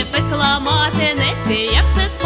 не пекла мати, не сіявши.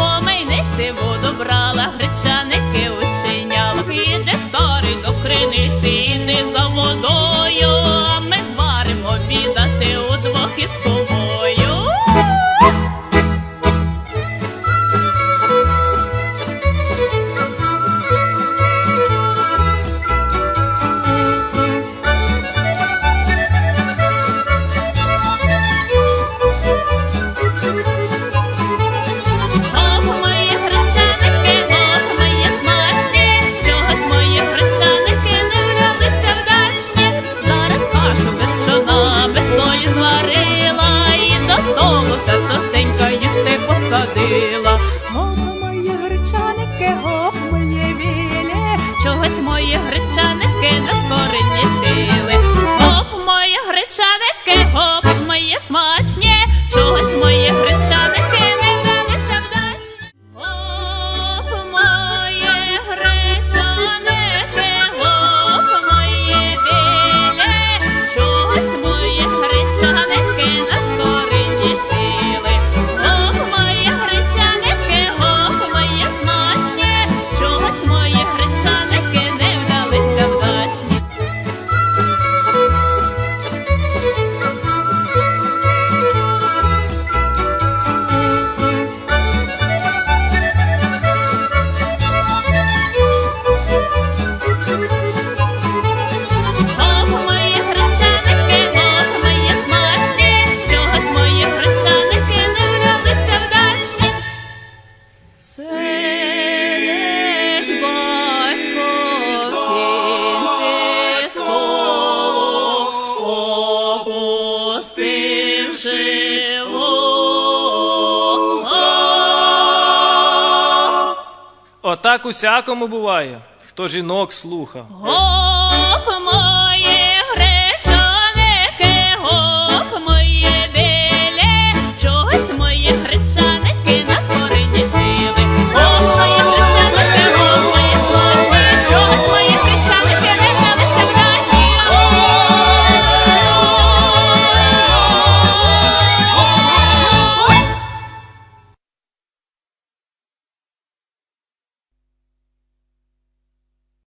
Опустивши вуха. Отак усякому буває, хто жінок слуха.